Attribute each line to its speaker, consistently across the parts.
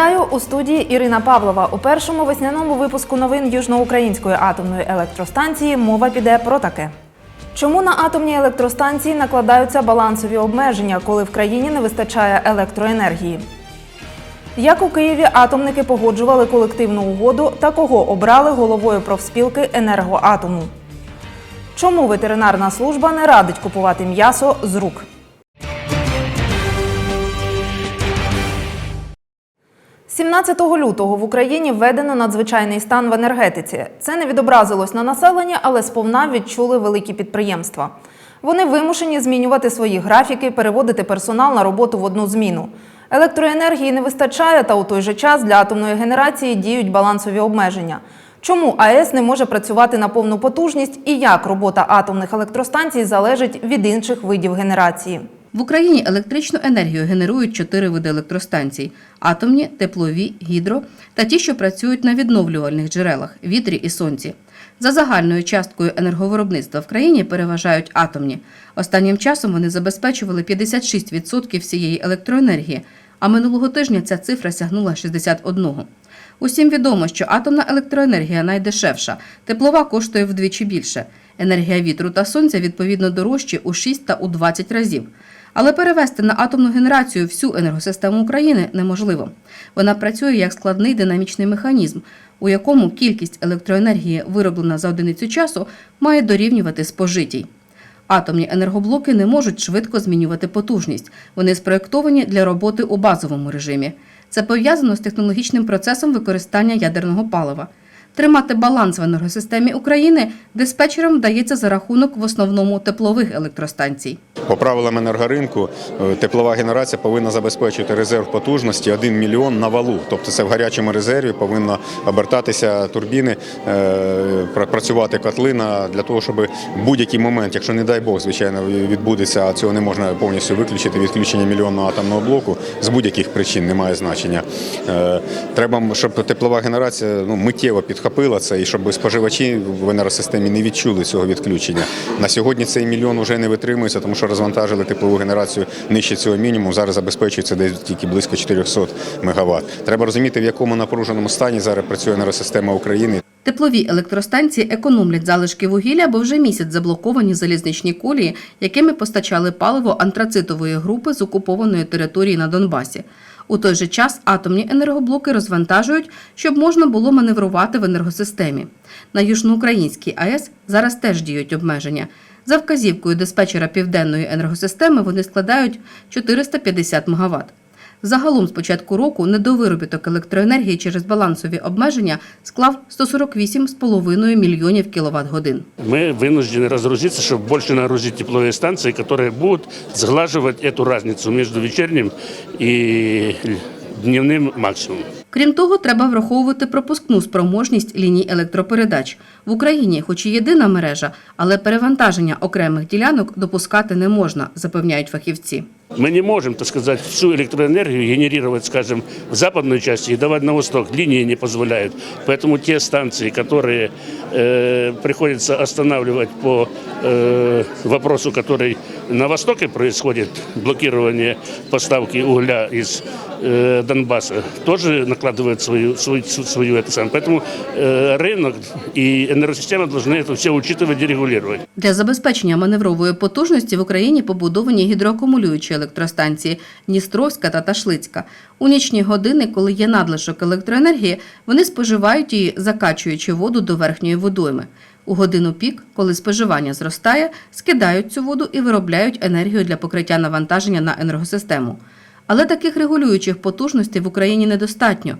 Speaker 1: Вітаю у студії Ірина Павлова. У першому весняному випуску новин Южноукраїнської атомної електростанції мова піде про таке. Чому на атомній електростанції накладаються балансові обмеження, коли в країні не вистачає електроенергії? Як у Києві атомники погоджували колективну угоду та кого обрали головою профспілки енергоатому? Чому ветеринарна служба не радить купувати м'ясо з рук? 17 лютого в Україні введено надзвичайний стан в енергетиці. Це не відобразилось на населенні, але сповна відчули великі підприємства. Вони вимушені змінювати свої графіки, переводити персонал на роботу в одну зміну. Електроенергії не вистачає, та у той же час для атомної генерації діють балансові обмеження. Чому АЕС не може працювати на повну потужність і як робота атомних електростанцій залежить від інших видів генерації?
Speaker 2: В Україні електричну енергію генерують чотири види електростанцій: атомні, теплові, гідро та ті, що працюють на відновлювальних джерелах вітрі і сонці. За загальною часткою енерговиробництва в країні переважають атомні. Останнім часом вони забезпечували 56% всієї електроенергії, а минулого тижня ця цифра сягнула 61%. Усім відомо, що атомна електроенергія найдешевша, теплова коштує вдвічі більше. Енергія вітру та сонця відповідно дорожчі у 6 та у 20 разів. Але перевести на атомну генерацію всю енергосистему України неможливо. Вона працює як складний динамічний механізм, у якому кількість електроенергії, вироблена за одиницю часу, має дорівнювати спожитій. Атомні енергоблоки не можуть швидко змінювати потужність. Вони спроєктовані для роботи у базовому режимі. Це пов'язано з технологічним процесом використання ядерного палива. Тримати баланс в енергосистемі України диспетчерам вдається за рахунок в основному теплових електростанцій.
Speaker 3: По правилам енергоринку е, теплова генерація повинна забезпечити резерв потужності 1 мільйон на валу. Тобто це в гарячому резерві повинно обертатися турбіни, е, працювати котлина для того, щоб будь-який момент, якщо не дай Бог, звичайно, відбудеться, а цього не можна повністю виключити, відключення мільйонного атомного блоку з будь-яких причин немає значення. Е, Треба, щоб теплова генерація ну, миттєво підхопила це і щоб споживачі в енергосистемі не відчули цього відключення. На сьогодні цей мільйон вже не витримується, тому що розвантажили теплову генерацію нижче цього мінімуму. Зараз забезпечується десь тільки близько 400 МВт. Треба розуміти, в якому напруженому стані зараз працює енергосистема України.
Speaker 2: Теплові електростанції економлять залишки вугілля, бо вже місяць заблоковані залізничні колії, якими постачали паливо антрацитової групи з окупованої території на Донбасі. У той же час атомні енергоблоки розвантажують, щоб можна було маневрувати в енергосистемі. На Южноукраїнській АЕС зараз теж діють обмеження. За вказівкою диспетчера південної енергосистеми вони складають 450 МВт. Загалом з початку року недовиробіток електроенергії через балансові обмеження склав 148,5 мільйонів кіловат годин.
Speaker 4: Мы вынуждены разгрузиться, чтобы больше нагрузить тепловые станции, которые будут сглаживать эту разницу между вечерним и дневным максимумом.
Speaker 2: Крім того, треба враховувати пропускну спроможність ліній електропередач. В Україні, хоч і єдина мережа, але перевантаження окремих ділянок допускати не можна, запевняють фахівці.
Speaker 4: Мы не можем, так сказать, всю электроэнергию генерировать, скажем, в западной части и давать на восток. Линии не позволяют. Поэтому те станции, которые э, приходится останавливать по э, вопросу, который на востоке происходит, блокирование поставки угля из э, Донбасса, тоже накладывает свою, свою, свою это самое. Поэтому э, рынок и энергосистема должны это все учитывать и регулировать.
Speaker 2: Для забезпечення маневрової потужності в Україні побудовані гідроакумулюючі електростанції Дністровська та Ташлицька. У нічні години, коли є надлишок електроенергії, вони споживають її, закачуючи воду до верхньої водойми. У годину пік, коли споживання зростає, скидають цю воду і виробляють енергію для покриття навантаження на енергосистему. Але таких регулюючих потужностей в Україні недостатньо.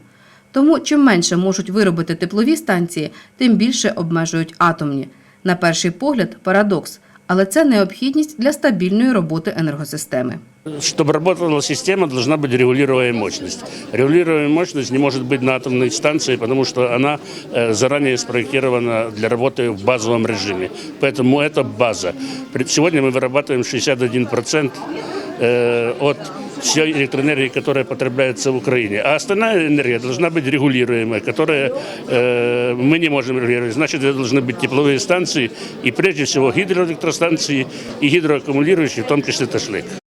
Speaker 2: Тому чим менше можуть виробити теплові станції, тим більше обмежують атомні. На перший погляд парадокс, але це необхідність для стабільної роботи енергосистеми.
Speaker 4: Чтобы работала система, должна быть регулируемая мощность. Регулируемая мощность не может быть на атомной станции, потому что она э, заранее спроектирована для работы в базовом режиме. Поэтому это база. Сегодня мы вырабатываем 61% э, от всей электроэнергии, которая потребляется в Украине. А остальная энергия должна быть регулируемая, которая э, мы не можем регулировать. Значит, это должны быть тепловые станции и прежде всего гидроэлектростанции и гидроаккумулирующие, в том числе Ташлык.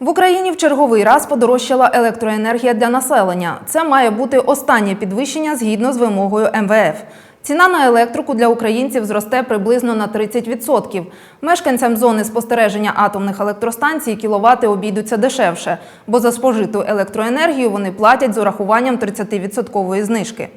Speaker 1: В Україні в черговий раз подорожчала електроенергія для населення. Це має бути останнє підвищення згідно з вимогою МВФ. Ціна на електрику для українців зросте приблизно на 30%. Мешканцям зони спостереження атомних електростанцій кіловати обійдуться дешевше, бо за спожиту електроенергію вони платять з урахуванням 30% знижки.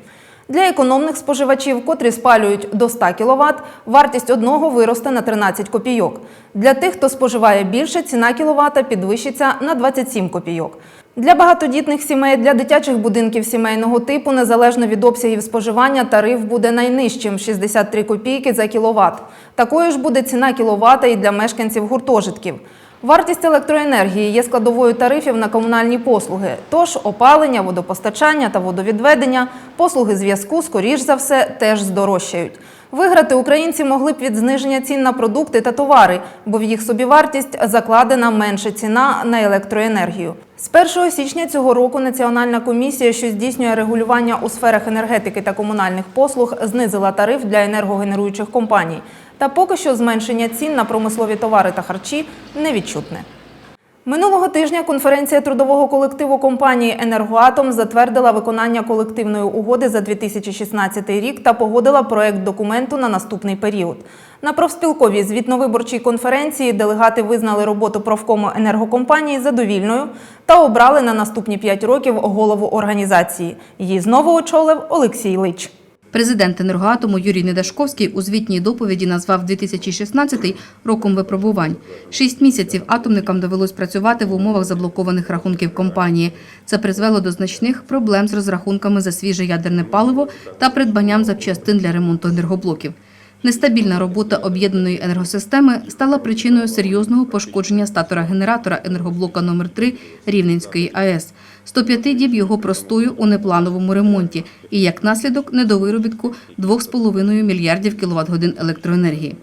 Speaker 1: Для економних споживачів, котрі спалюють до 100 кВт, вартість одного виросте на 13 копійок. Для тих, хто споживає більше, ціна кіловата підвищиться на 27 копійок. Для багатодітних сімей, для дитячих будинків сімейного типу, незалежно від обсягів споживання, тариф буде найнижчим 63 копійки за кіловат. Такою ж буде ціна кіловата і для мешканців гуртожитків. Вартість електроенергії є складовою тарифів на комунальні послуги. Тож опалення, водопостачання та водовідведення, послуги зв'язку, скоріш за все, теж здорожчають. Виграти українці могли б від зниження цін на продукти та товари, бо в їх собівартість закладена менша ціна на електроенергію. З 1 січня цього року Національна комісія, що здійснює регулювання у сферах енергетики та комунальних послуг, знизила тариф для енергогенеруючих компаній. Та поки що зменшення цін на промислові товари та харчі невідчутне. Минулого тижня конференція трудового колективу компанії Енергоатом затвердила виконання колективної угоди за 2016 рік та погодила проект документу на наступний період. На профспілковій звітно-виборчій конференції делегати визнали роботу профкому енергокомпанії задовільною та обрали на наступні 5 років голову організації. Її знову очолив Олексій Лич.
Speaker 2: Президент енергоатому Юрій Недашковський у звітній доповіді назвав 2016 роком випробувань. Шість місяців атомникам довелось працювати в умовах заблокованих рахунків компанії. Це призвело до значних проблем з розрахунками за свіже ядерне паливо та придбанням запчастин для ремонту енергоблоків. Нестабільна робота об'єднаної енергосистеми стала причиною серйозного пошкодження статора генератора енергоблока номер 3 Рівненської АЕС, 105 діб його простою у неплановому ремонті і як наслідок недовиробітку 2,5 мільярдів кіловат-годин електроенергії.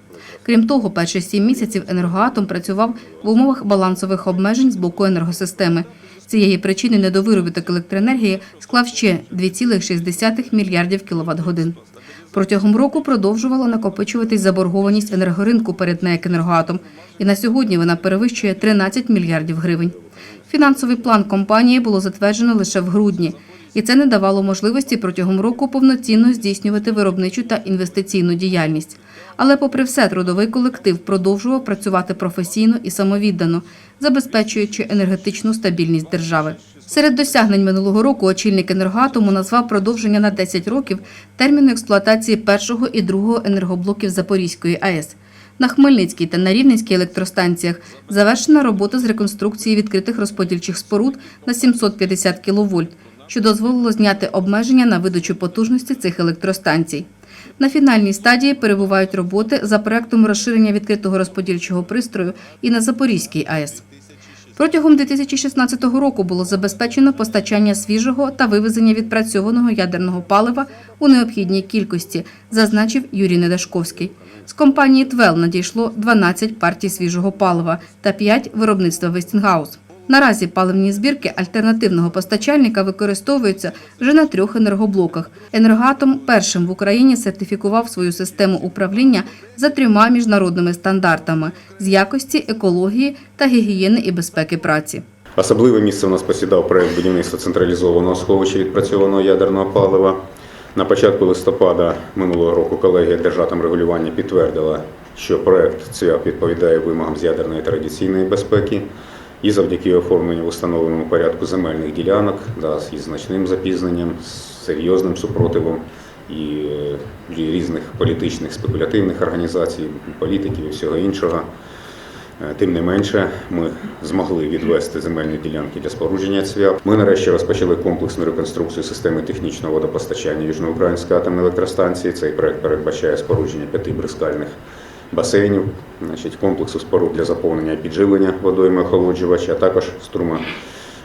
Speaker 2: Крім того, перші сім місяців енергоатом працював в умовах балансових обмежень з боку енергосистеми. Цієї причини недовиробіток електроенергії склав ще 2,6 мільярдів кіловат-годин. Протягом року продовжувала накопичуватись заборгованість енергоринку перед НЕК «Енергоатом», і на сьогодні вона перевищує 13 мільярдів гривень. Фінансовий план компанії було затверджено лише в грудні, і це не давало можливості протягом року повноцінно здійснювати виробничу та інвестиційну діяльність. Але, попри все, трудовий колектив продовжував працювати професійно і самовіддано, забезпечуючи енергетичну стабільність держави. Серед досягнень минулого року очільник енергоатому назвав продовження на 10 років терміну експлуатації першого і другого енергоблоків Запорізької АЕС. На Хмельницькій та на Рівненській електростанціях завершена робота з реконструкції відкритих розподільчих споруд на 750 кВт, що дозволило зняти обмеження на видачу потужності цих електростанцій. На фінальній стадії перебувають роботи за проектом розширення відкритого розподільчого пристрою і на Запорізькій АЕС. Протягом 2016 року було забезпечено постачання свіжого та вивезення відпрацьованого ядерного палива у необхідній кількості, зазначив Юрій Недашковський. З компанії «Твел» надійшло 12 партій свіжого палива та 5 виробництва «Вестінгаус». Наразі паливні збірки альтернативного постачальника використовуються вже на трьох енергоблоках. Енергоатом першим в Україні сертифікував свою систему управління за трьома міжнародними стандартами з якості, екології та гігієни і безпеки праці.
Speaker 3: Особливе місце у нас посідав проект будівництва централізованого сховища відпрацьованого ядерного палива. На початку листопада минулого року колегія Держатомрегулювання підтвердила, що проект ЦИАП відповідає вимогам з ядерної традиційної безпеки. І завдяки оформленню в установленому порядку земельних ділянок да, із значним запізненням, з серйозним супротивом і е, різних політичних спекулятивних організацій, політиків і всього іншого. Е, Тим не менше, ми змогли відвести земельні ділянки для спорудження ЦВЯП. Ми нарешті розпочали комплексну реконструкцію системи технічного водопостачання Южноукраїнської атомної електростанції. Цей проект передбачає спорудження п'яти бризкальних басейнів, значить, комплексу споруд для заповнення підживлення водойми охолоджувача, а також струма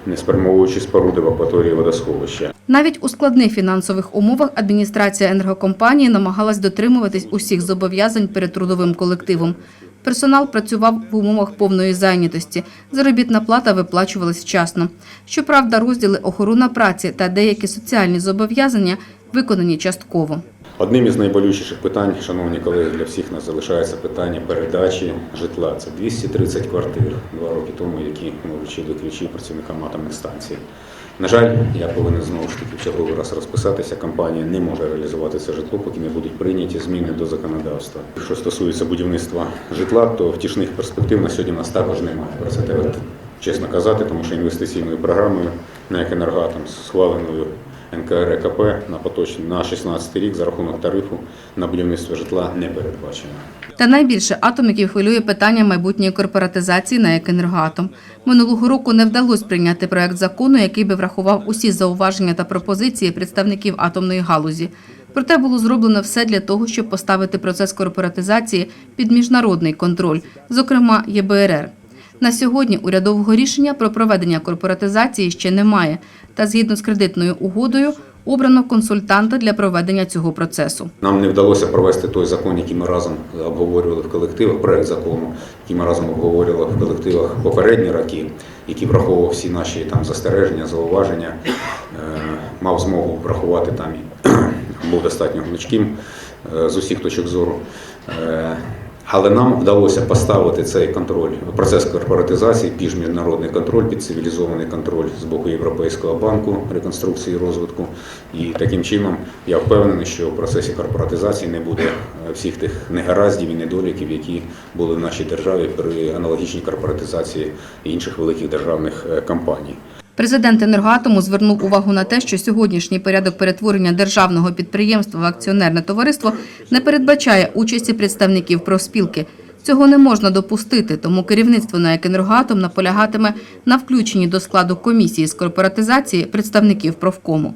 Speaker 3: неспрямовуючі споруди в акваторії водосховища.
Speaker 2: Навіть у складних фінансових умовах адміністрація енергокомпанії намагалась дотримуватись усіх зобов'язань перед трудовим колективом. Персонал працював в умовах повної зайнятості. Заробітна плата виплачувалась вчасно. Щоправда, розділи охорона праці та деякі соціальні зобов'язання виконані частково.
Speaker 3: Одним із найболючіших питань, шановні колеги, для всіх нас залишається питання передачі житла. Це 230 квартир два роки тому, які ми вручили ключі працівникам атомних станцій. На жаль, я повинен знову ж таки в черговий раз розписатися. Компанія не може реалізувати це житло, поки не будуть прийняті зміни до законодавства. Що стосується будівництва житла, то втішних перспектив на сьогодні нас також немає. Про це чесно казати, тому що інвестиційною програмою на «Енергоатом» схваленою НКРКП на поточний на 16 рік за рахунок тарифу на будівництво житла не передбачено.
Speaker 2: Та найбільше атоміків хвилює питання майбутньої корпоратизації на «Екенергоатом». Минулого року не вдалося прийняти проект закону, який би врахував усі зауваження та пропозиції представників атомної галузі. Проте було зроблено все для того, щоб поставити процес корпоратизації під міжнародний контроль, зокрема ЄБРР. На сьогодні урядового рішення про проведення корпоратизації ще немає, та згідно з кредитною угодою обрано консультанта для проведення цього процесу.
Speaker 3: Нам не вдалося провести той закон, який ми разом обговорювали в колективах, проект закону, який ми разом обговорювали в колективах попередні роки, який враховував всі наші там застереження, зауваження, е, мав змогу врахувати там і був достатньо гнучким е, з усіх точок зору. Але нам вдалося поставити цей контроль, процес корпоратизації, під міжнародний контроль, під цивілізований контроль з боку Європейського банку реконструкції і розвитку. І таким чином я впевнений, що в процесі корпоратизації не буде е, всіх тих негараздів і недоліків, які були в нашій державі при аналогічній корпоратизації інших великих державних е, компаній.
Speaker 2: Президент енергоатому звернув увагу на те, що сьогоднішній порядок перетворення державного підприємства в акціонерне товариство не передбачає участі представників профспілки. Цього не можна допустити, тому керівництво на «Екенергоатом» наполягатиме на включенні до складу комісії з корпоратизації представників профкому.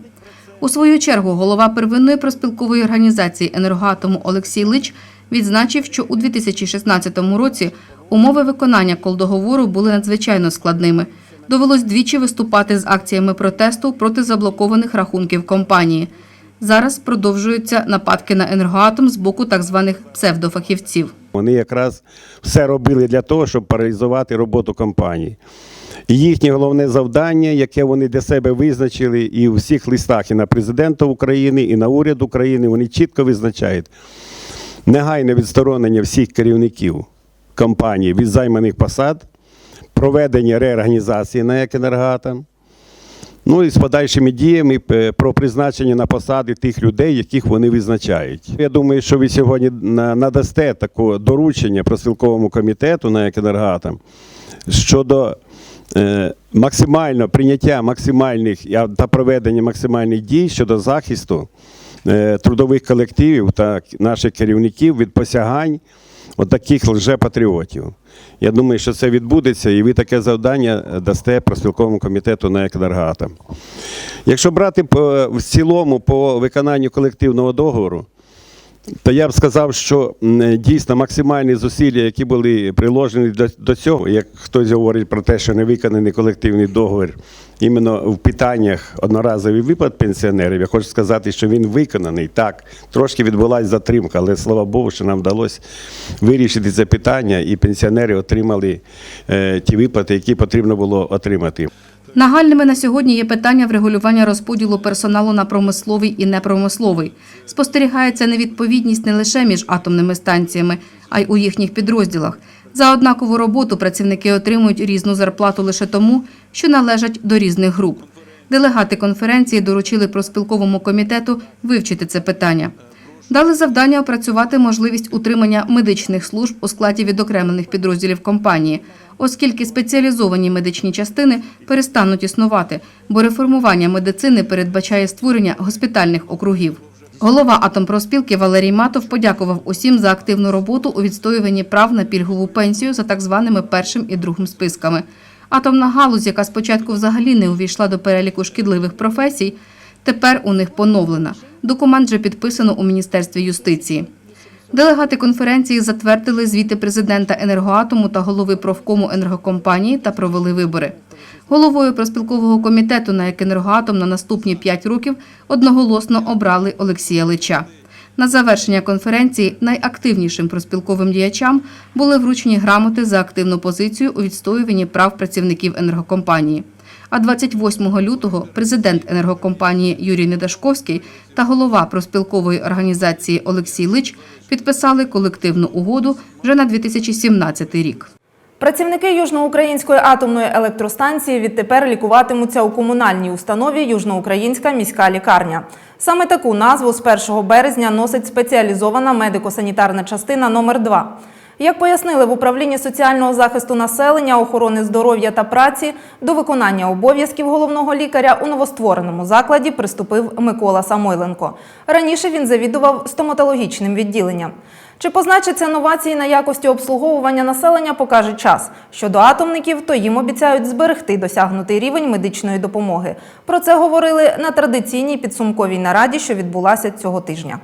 Speaker 2: У свою чергу голова первинної проспілкової організації енергоатому Олексій Лич відзначив, що у 2016 році умови виконання колдоговору були надзвичайно складними. Довелось двічі виступати з акціями протесту проти заблокованих рахунків компанії. Зараз продовжуються нападки на енергоатом з боку так званих псевдофахівців.
Speaker 5: Вони якраз все робили для того, щоб паралізувати роботу компанії. Їхнє головне завдання, яке вони для себе визначили, і у всіх листах, і на президента України, і на уряд України, вони чітко визначають негайне відсторонення всіх керівників компанії від займаних посад, проведення реорганізації на «Екенергоатом», Ну і з подальшими діями е, про призначення на посади тих людей, яких вони визначають. Я думаю, що ви сьогодні надасте таке доручення проспілковому комітету на «Екенергоатом» щодо е, максимально прийняття максимальних та проведення максимальних дій щодо захисту е, трудових колективів та наших керівників від посягань от лжепатріотів. Я думаю, що це відбудеться, і ви таке завдання е, дасте проспілковому комітету на Екдаргата. Якщо брати в цілому по виконанню колективного договору, то я б сказав, що дійсно максимальні зусилля, які були приложені до, до цього, як хтось говорить про те, що не виконаний колективний договір, іменно в питаннях одноразовий виплат пенсіонерів, я хочу сказати, що він виконаний. Так, трошки відбулася затримка, але слава Богу, що нам вдалося вирішити це питання, і пенсіонери отримали е, ті виплати, які потрібно було отримати.
Speaker 2: Нагальними на сьогодні є питання врегулювання розподілу персоналу на промисловий і непромисловий. Спостерігається невідповідність не лише між атомними станціями, а й у їхніх підрозділах. За однакову роботу працівники отримують різну зарплату лише тому, що належать до різних груп. Делегати конференції доручили проспілковому комітету вивчити це питання. Дали завдання опрацювати можливість утримання медичних служб у складі відокремлених підрозділів компанії, оскільки спеціалізовані медичні частини перестануть існувати, бо реформування медицини передбачає створення госпітальних округів. Голова Атомпроспілки Валерій Матов подякував усім за активну роботу у відстоюванні прав на пільгову пенсію за так званими першим і другим списками. Атомна галузь, яка спочатку взагалі не увійшла до переліку шкідливих професій, тепер у них поновлена. Документ вже підписано у Міністерстві юстиції. Делегати конференції затвердили звіти президента енергоатому та голови профкому енергокомпанії та провели вибори. Головою проспілкового комітету на «Екенергоатом» на наступні 5 років одноголосно обрали Олексія Лича. На завершення конференції найактивнішим проспілковим діячам були вручені грамоти за активну позицію у відстоюванні прав працівників енергокомпанії. А 28 лютого президент енергокомпанії Юрій Недашковський та голова профспілкової організації Олексій Лич підписали колективну угоду вже на 2017 рік.
Speaker 1: Працівники Южноукраїнської атомної електростанції відтепер лікуватимуться у комунальній установі Южноукраїнська міська лікарня. Саме таку назву з 1 березня носить спеціалізована медико-санітарна частина номер 2 Як пояснили в управлінні соціального захисту населення, охорони здоров'я та праці, до виконання обов'язків головного лікаря у новоствореному закладі приступив Микола Самойленко. Раніше він завідував стоматологічним відділенням. Чи позначаться новації на якості обслуговування населення, покаже час. Щодо атомників, то їм обіцяють зберегти досягнутий рівень медичної допомоги. Про це говорили на традиційній підсумковій нараді, що відбулася цього тижня.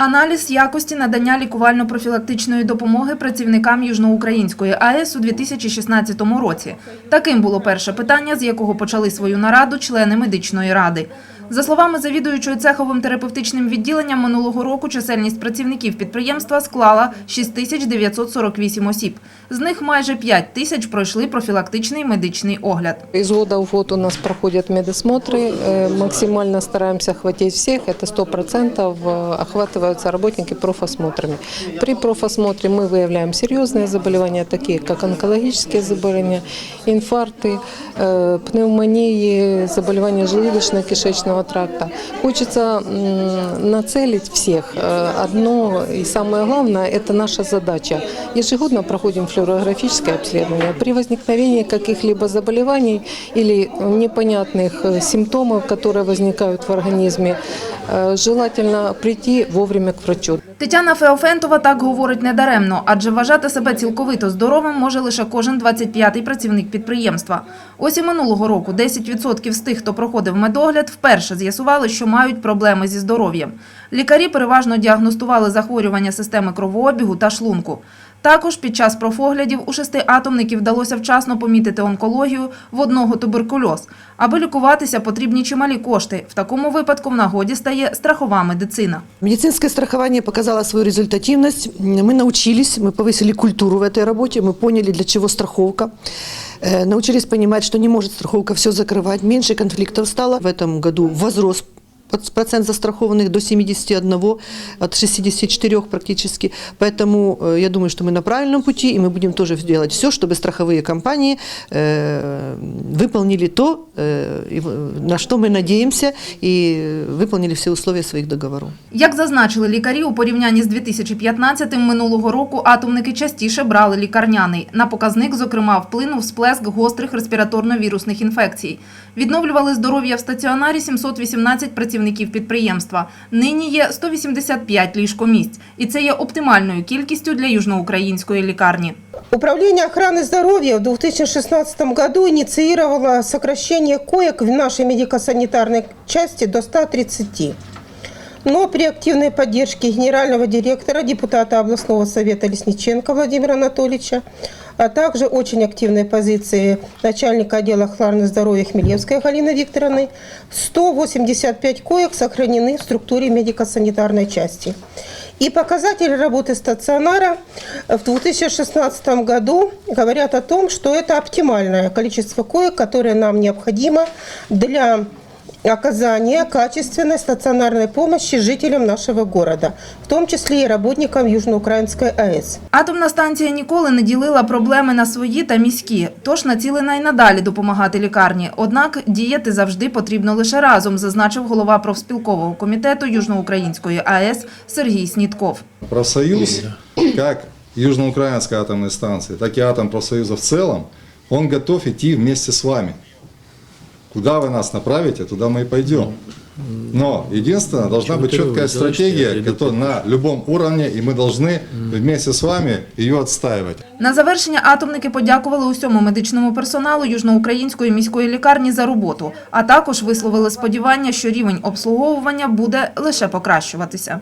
Speaker 1: Аналіз якості надання лікувально-профілактичної допомоги працівникам Южноукраїнської АЕС у 2016 році. Таким було перше питання, з якого почали свою нараду члени медичної ради. За словами завідуючої цеховим терапевтичним відділенням минулого року чисельність працівників підприємства склала 6948 осіб. З них майже 5 тисяч пройшли профілактичний медичний огляд.
Speaker 6: Из года в год у нас проходят медосмотры. Э, Максимально стараемся охватить всех. Это 100% э, охватываются работники профосмотрами. При профосмотре мы выявляем серьезные заболевания, такие как онкологические заболевания, инфаркты, э, пневмонии, заболевания желудочно-кишечного тракта. Хочется м, нацелить всех. Э, Одно и самое главное – это наша задача. Ежегодно проходим флюорографическое обследование. При возникновении каких-либо заболеваний или непонятных э, симптомов, которые возникают в организме, э, желательно прийти вовремя к врачу.
Speaker 1: Тетяна Феофентова так говорить недаремно, адже вважати себе цілковито здоровим може лише кожен 25-й працівник підприємства. Ось і минулого року 10% з тих, хто проходив медогляд, вперше з'ясували, що мають проблеми зі здоров'ям. Лікарі переважно діагностували захворювання системи кровообігу та шлунку. Також під час профоглядів у шести атомників вдалося вчасно помітити онкологію, в одного туберкульоз. Аби лікуватися, потрібні чималі кошти. В такому випадку в нагоді стає страхова медицина.
Speaker 7: Медицинское страхование показало свою результативность. Мы научились, мы повысили культуру в этой работе, мы поняли, для чего страховка. Э, Научились понимать, что не может страховка все закрывать. Меньше конфликтов стало. В этом году возрос под- процент застрахованных до 71, от 64 практически. Поэтому э, я думаю, что мы на правильном пути, и мы будем тоже делать все, чтобы страховые компании э, выполнили то, э, и в- на что мы надеемся, и выполнили все условия своих договоров.
Speaker 1: Як зазначили лікарі, у порівнянні з 2015-м минулого року атомники частіше брали лікарняний. На показник, зокрема, вплинув сплеск гострих респіраторно-вірусних інфекцій. Відновлювали здоров'я в стаціонарі 718 працівників підприємства. Нині є 185 ліжкомісць. І це є оптимальною кількістю для южноукраїнської лікарні.
Speaker 8: Управление охраны здоровья в 2016 году инициировало сокращение коек в нашей медико-санитарной части до 130. Но при активной поддержке генерального директора, депутата областного совета Лесниченко Владимира Анатольевича, а также очень активной позиции начальника отдела охраны здоровья Хмелевской Галины Викторовны, 185 коек сохранены в структуре медико-санитарной части. И показатели работы стационара в 2016 году говорят о том, что это оптимальное количество коек, которое нам необходимо для оказания качественной стационарной помощи жителям нашего города, в том числе и работникам Южноукраинской АЭС.
Speaker 1: Атомна станція ніколи не ділила проблеми на свої та міські, тож націлена й надалі допомагати лікарні. Однак діяти завжди потрібно лише разом, зазначив голова профспілкового комітету Южноукраїнської АЕС Сергій Снітков.
Speaker 9: Профсоюз, как Южноукраинской атомной станции, так и Атомпрофсоюза в целом, он готов идти вместе с вами. Куда вы нас направите, туда мы и пойдем. Но единственное, должна быть четкая стратегия которая на любом уровне, и мы должны вместе с вами ее отстаивать.
Speaker 1: На завершення атомники подякували усьому медичному персоналу Южноукраїнської міської лікарні за роботу, а також висловили сподівання, що рівень обслуговування буде лише покращуватися.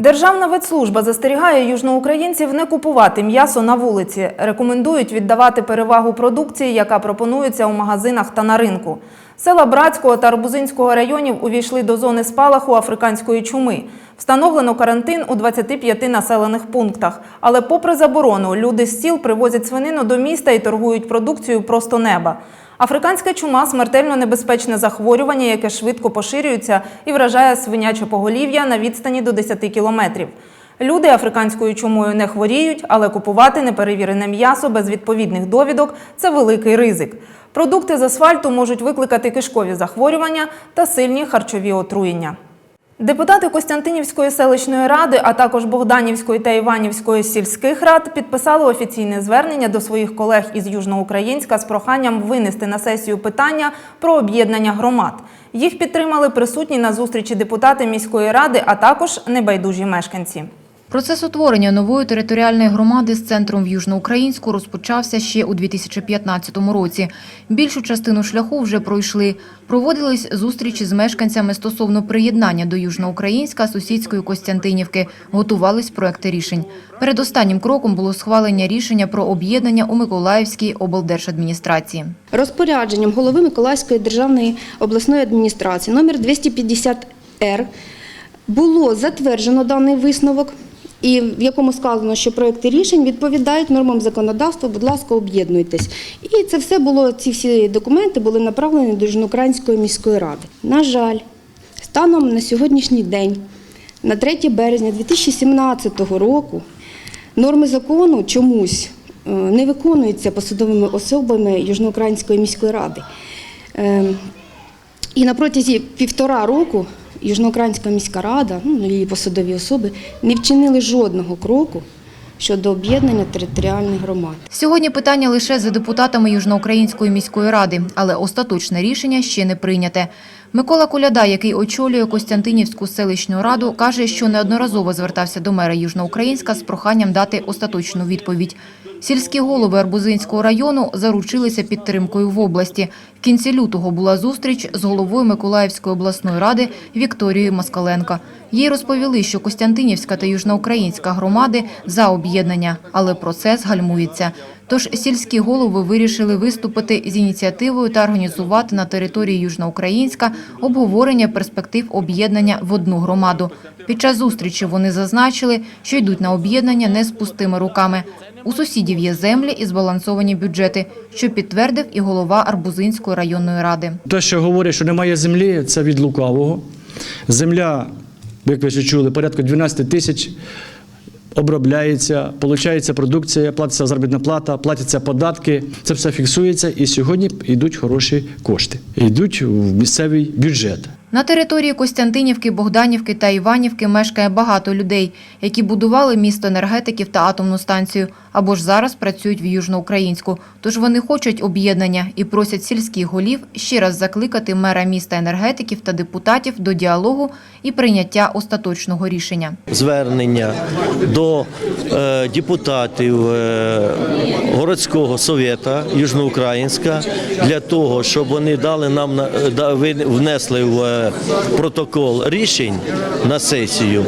Speaker 1: Державна ветслужба застерігає южноукраїнців не купувати м'ясо на вулиці. Рекомендують віддавати перевагу продукції, яка пропонується у магазинах та на ринку. Села Братського та Арбузинського районів увійшли до зони спалаху африканської чуми. Встановлено карантин у 25 населених пунктах. Але попри заборону, люди з сіл привозять свинину до міста і торгують продукцією просто неба. Африканська чума смертельно небезпечне захворювання, яке швидко поширюється і вражає свиняче поголів'я на відстані до 10 кілометрів. Люди африканською чумою не хворіють, але купувати неперевірене м'ясо без відповідних довідок це великий ризик. Продукти з асфальту можуть викликати кишкові захворювання та сильні харчові отруєння. Депутати Костянтинівської селищної ради, а також Богданівської та Іванівської сільських рад підписали офіційне звернення до своїх колег із Южноукраїнська з проханням винести на сесію питання про об'єднання громад. Їх підтримали присутні на зустрічі депутати міської ради, а також небайдужі мешканці.
Speaker 10: Процес утворення нової територіальної громади з центром в Южноукраїнську розпочався ще у 2015 році. Більшу частину шляху вже пройшли. Проводились зустрічі з мешканцями стосовно приєднання до Южноукраїнська сусідської Костянтинівки. Готувались проекти рішень. Перед останнім кроком було схвалення рішення про об'єднання у Миколаївській облдержадміністрації.
Speaker 11: Розпорядженням голови Миколаївської державної обласної адміністрації номер 250-Р було затверджено даний висновок, і в якому сказано, що проекти рішень відповідають нормам законодавства, будь ласка, об'єднуйтесь. І це все було, ці всі документи були направлені до Жінокранської міської ради. На жаль, станом на сьогоднішній день, на 3 березня 2017 року, норми закону чомусь е, не виконуються посадовими особами Южноукраїнської міської ради. Е, І на протязі півтора року Южноукраїнська міська рада, ну, її посадові особи, не вчинили жодного кроку щодо об'єднання територіальних громад.
Speaker 10: Сьогодні питання лише за депутатами Южноукраїнської міської ради, але остаточне рішення ще не прийняте. Микола Коляда, який очолює Костянтинівську селищну раду, каже, що неодноразово звертався до мера Южноукраїнська з проханням дати остаточну відповідь. Сільські голови Арбузинського району заручилися підтримкою в області. Кінці лютого була зустріч з головою Миколаївської обласної ради Вікторією Москаленко. Їй розповіли, що Костянтинівська та Южноукраїнська громади за об'єднання, але процес гальмується. Тож сільські голови вирішили виступити з ініціативою та організувати на території Южноукраїнська обговорення перспектив об'єднання в одну громаду. Під час зустрічі вони зазначили, що йдуть на об'єднання не з пустими руками. У сусідів є землі і збалансовані бюджети, що підтвердив і голова Арбузинської районної ради.
Speaker 12: Те, що говорять, що немає землі, це від лукавого. Земля, як ви вже чули, порядку 12 тисяч обробляється, получається продукція, платиться заробітна плата, платяться податки. Це все фіксується, і сьогодні йдуть хороші кошти. Йдуть в місцевий бюджет.
Speaker 10: На території Костянтинівки, Богданівки та Іванівки мешкає багато людей, які будували місто енергетиків та атомну станцію, або ж зараз працюють в Южноукраїнську. Тож вони хочуть об'єднання і просять сільських голів ще раз закликати мера міста енергетиків та депутатів до діалогу і прийняття остаточного рішення.
Speaker 13: звернення до е, депутатів е, городського совєта Южноукраїнська для того, щоб вони дали нам ви- внесли в е, протокол рішень на сесію,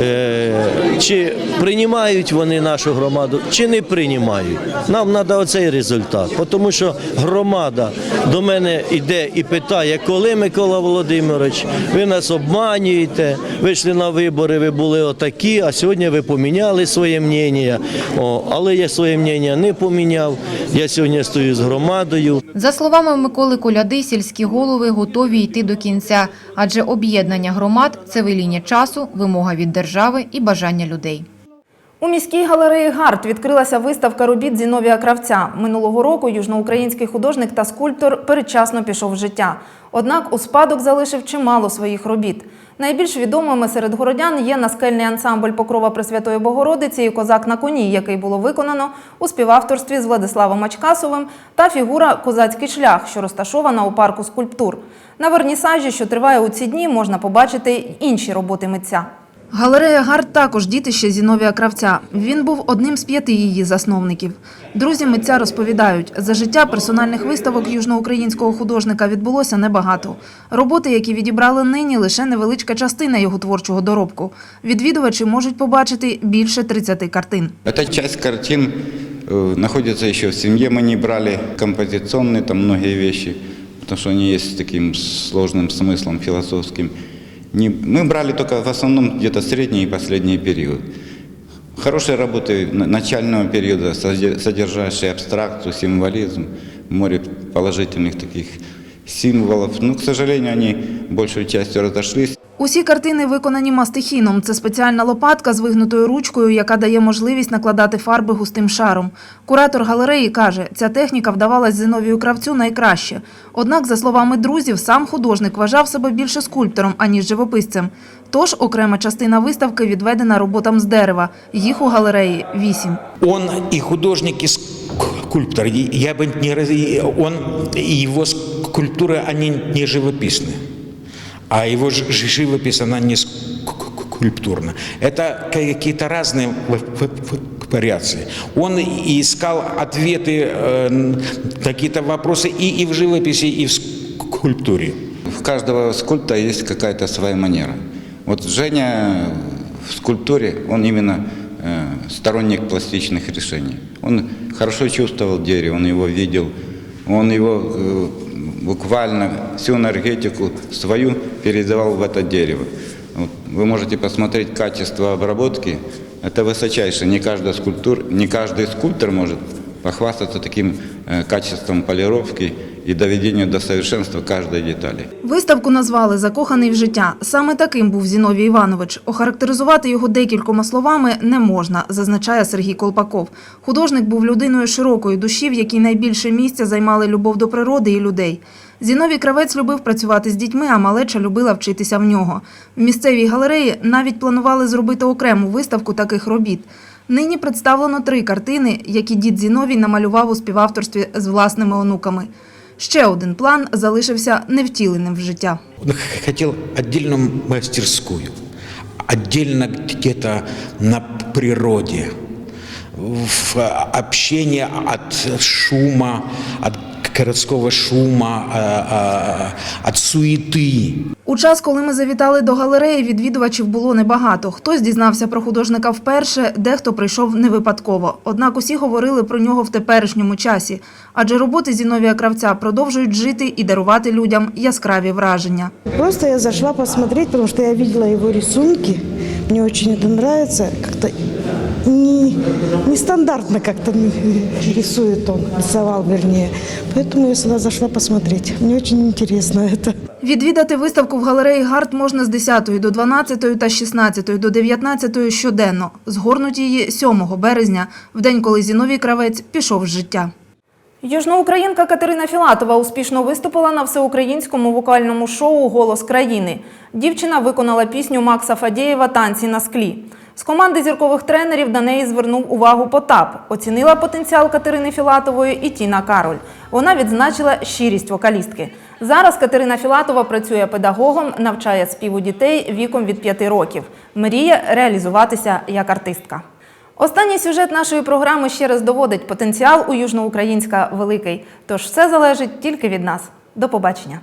Speaker 13: е, чи приймають вони нашу громаду, чи не приймають. Нам треба оцей результат, тому що громада до мене йде і питає, коли Микола Володимирович, ви нас обманюєте, вийшли на вибори, ви були отакі, а сьогодні ви поміняли своє мнення. Але я своє мнення не поміняв. Я сьогодні стою з громадою.
Speaker 10: За словами Миколи Коляди, сільські голови готові йти до кінця, адже об'єднання громад – це веління часу, вимога від держави і бажання людей.
Speaker 1: У міській галереї Гарт відкрилася виставка робіт Зіновія Кравця. Минулого року южноукраїнський художник та скульптор передчасно пішов з життя. Однак у спадок залишив чимало своїх робіт. Найбільш відомими серед городян є наскельний ансамбль Покрова Пресвятої Богородиці і Козак на коні, який було виконано у співавторстві з Владиславом Мачкасовим, та фігура Козацький шлях, що розташована у парку скульптур. На вернісажі, що триває у ці дні, можна побачити інші роботи митця. Галерея Гард також дітище Зіновія Кравця. Він був одним з п'яти її засновників. Друзі митця розповідають, за життя персональних виставок южноукраїнського художника відбулося небагато. Роботи, які відібрали нині, лише невеличка частина його творчого доробку. Відвідувачі можуть побачити більше 30 картин.
Speaker 14: Эта часть картин э, находится еще в семье. Мы не брали композиционные там многие вещи, потому что они есть с таким сложным смыслом философским. Не, мы брали только в основном где-то средний и последний период. Хорошие работы на- начального периода, соде- содержащие абстракцию, символизм, море положительных таких символов. Но, к сожалению, они большей частью разошлись.
Speaker 1: Усі картини виконані мастихіном. Це спеціальна лопатка з вигнутою ручкою, яка дає можливість накладати фарби густим шаром. Куратор галереї каже, ця техніка вдавалась Зиновію Кравцю найкраще. Однак, за словами друзів, сам художник вважав себе більше скульптором, аніж живописцем. Тож окрема частина виставки відведена роботам з дерева. Їх у галереї вісім.
Speaker 15: Он и художник, и скульптор. И Я бы не раз- и он и его скульптуры они не живописны, А его живопись она не скульптурна. Это какие-то разные в- в- в- вариации. Он искал ответы э, на какие-то вопросы и, и в живописи, и в скульптуре.
Speaker 14: У каждого скульптора есть какая-то своя манера. Вот Женя в скульптуре, он именно э, сторонник пластичных решений. Он хорошо чувствовал дерево, он его видел, он его э, буквально всю энергетику свою передавал в это дерево. Вот вы можете посмотреть качество обработки, это высочайшее. Не каждый скульптур, не каждый скульптор может похвастаться таким э, качеством полировки и доведения до совершенства каждой детали.
Speaker 1: Виставку назвали Закоханий в життя. Саме таким був Зіновій Іванович. Охарактеризувати його декількома словами не можна, зазначає Сергій Колпаков. Художник був людиною широкої душі, в якій найбільше місця займали любов до природи і людей. Зіновій Кравець любив працювати з дітьми, а малеча любила вчитися в нього. В місцевій галереї навіть планували зробити окрему виставку таких робіт. Нині представлено три картини, які дід Зіновій намалював у співавторстві з власними онуками. Ще один план залишився невтіленим в життя.
Speaker 15: Він хотів віддільну майстерську, віддільно где-то на природе, в общение от шума, от городского шума, а, а, от суеты.
Speaker 1: У час, коли ми завітали до галереї, відвідувачів було небагато. Хтось дізнався про художника вперше, дехто прийшов не випадково. Однак усі говорили про нього в теперішньому часі, адже роботи Зіновія Кравця продовжують жити і дарувати людям яскраві враження.
Speaker 16: Просто я зашла посмотреть, потому что я видела его рисунки. Мне очень это нравится. Не, нестандартно как-то рисует он, рисовал вернее. Поэтому я сюда зашла посмотреть. Мне очень интересно это.
Speaker 1: Відвідати виставку в галереї Гард можна з 10 до 12 та з 16 до 19 щоденно. Згорнуть її 7 березня, в день, коли Зіновій Кравець пішов з життя. Южноукраїнка Катерина Філатова успішно виступила на всеукраїнському вокальному шоу Голос країни. Дівчина виконала пісню Макса Фадєєва Танці на склі. З команди зіркових тренерів на неї звернув увагу Потап. Оцінила потенціал Катерини Філатової і Тіна Кароль. Вона відзначила щирість вокалістки. Зараз Катерина Філатова працює педагогом, навчає співу дітей віком від 5 років. Мріє реалізуватися як артистка. Останній сюжет нашої програми ще раз доводить потенціал у Южноукраїнська великий. Тож все залежить тільки від нас. До побачення.